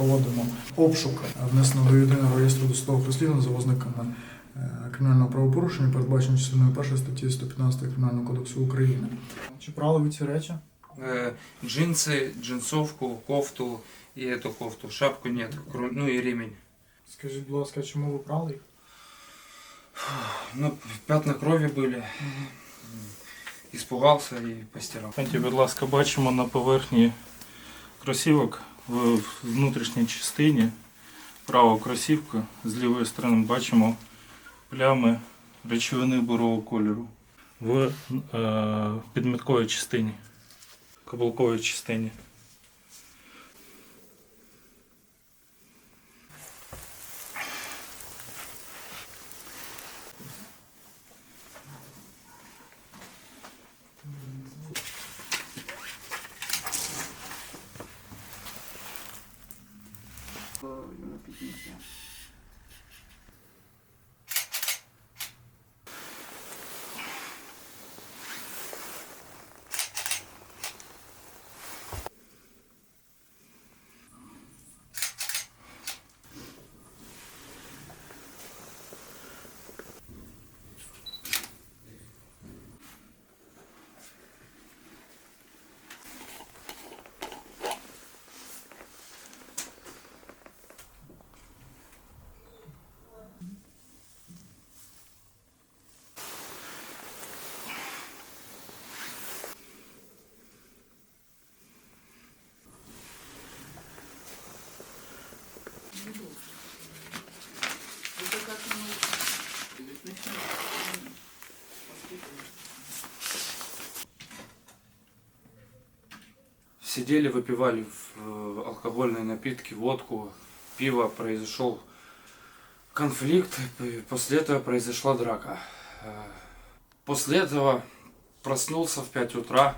проводимо обшук, е, внесено до єдиного реєстру досудових розслідувань за ознаками е, кримінального правопорушення, передбачено частиною 1 статті 115 Кримінального кодексу України. Чи брали ви ці речі? Э, джинсы, джинсовку, кофту и эту кофту. Шапку нет, кро- ну и ремень. Скажіть, будь ласка, чому ви брали їх? Ну, пятна крови были. Испугался и постирал. Знаєте, будь ласка, бачимо на поверхні кросівок в внутрішній частині права кросівка з лівої сторони бачимо плями речовини бурого кольору в е, підмітковій частині, каблуковій частині. repeat myself. не должен. Это как Сидели, выпивали э, алкогольные напитки, водку, пиво, произошел конфликт, после этого произошла драка. Э, после этого проснулся в 5 утра,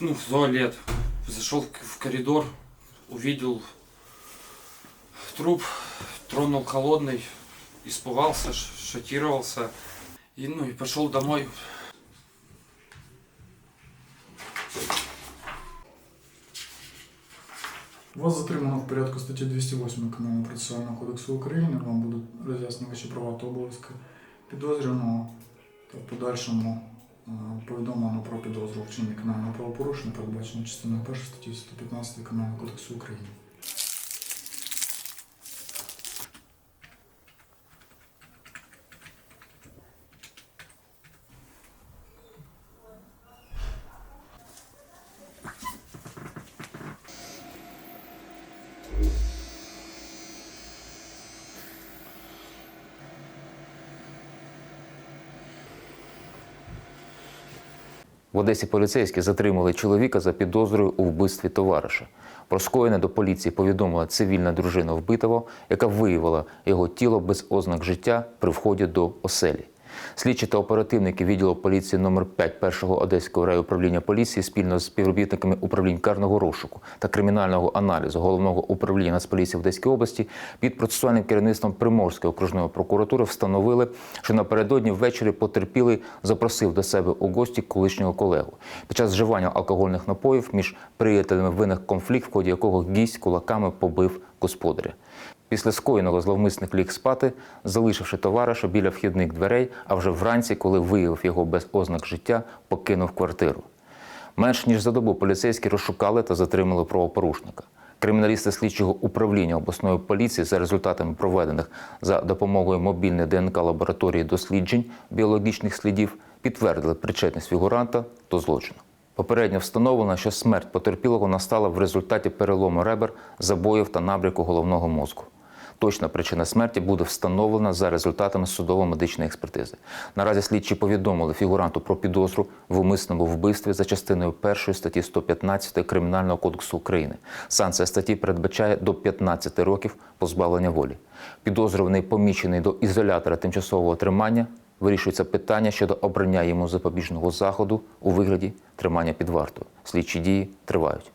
ну, в туалет, зашел в коридор, увидел труп, тронул холодный, испугался, шокировался. И, ну, и пошел домой. Вас затримано в порядку статті 208 Кримінального процесуального кодексу України. Вам будуть роз'яснені ваші права та обов'язки підозрюваного та в подальшому е, повідомлено про підозру в вчиненні кримінального правопорушення, передбачено частиною 1 статті 115 Кримінального кодексу України. В Одесі поліцейські затримали чоловіка за підозрою у вбивстві товариша. Про скоєне до поліції повідомила цивільна дружина вбитого, яка виявила його тіло без ознак життя при вході до оселі. Слідчі та оперативники відділу поліції номер 5 першого одеського райуправління поліції спільно з співробітниками управлінь карного розшуку та кримінального аналізу головного управління Нацполіції в Одеській області під процесуальним керівництвом Приморської окружної прокуратури встановили, що напередодні ввечері потерпілий запросив до себе у гості колишнього колегу. Під час вживання алкогольних напоїв між приятелями виник конфлікт, в ході якого гість кулаками побив господаря. Після скоєного зловмисник ліг спати, залишивши товариша біля вхідних дверей, а вже вранці, коли виявив його без ознак життя, покинув квартиру. Менш ніж за добу поліцейські розшукали та затримали правопорушника. Криміналісти слідчого управління обласної поліції за результатами проведених за допомогою мобільної ДНК лабораторії досліджень біологічних слідів підтвердили причетність фігуранта до злочину. Попередньо встановлено, що смерть потерпілого настала в результаті перелому ребер, забоїв та набряку головного мозку. Точна причина смерті буде встановлена за результатами судово-медичної експертизи. Наразі слідчі повідомили фігуранту про підозру в умисному вбивстві за частиною 1 статті 115 Кримінального кодексу України. Санкція статті передбачає до 15 років позбавлення волі. Підозрюваний помічений до ізолятора тимчасового тримання. Вирішується питання щодо обрання йому запобіжного заходу у вигляді тримання під вартою. Слідчі дії тривають.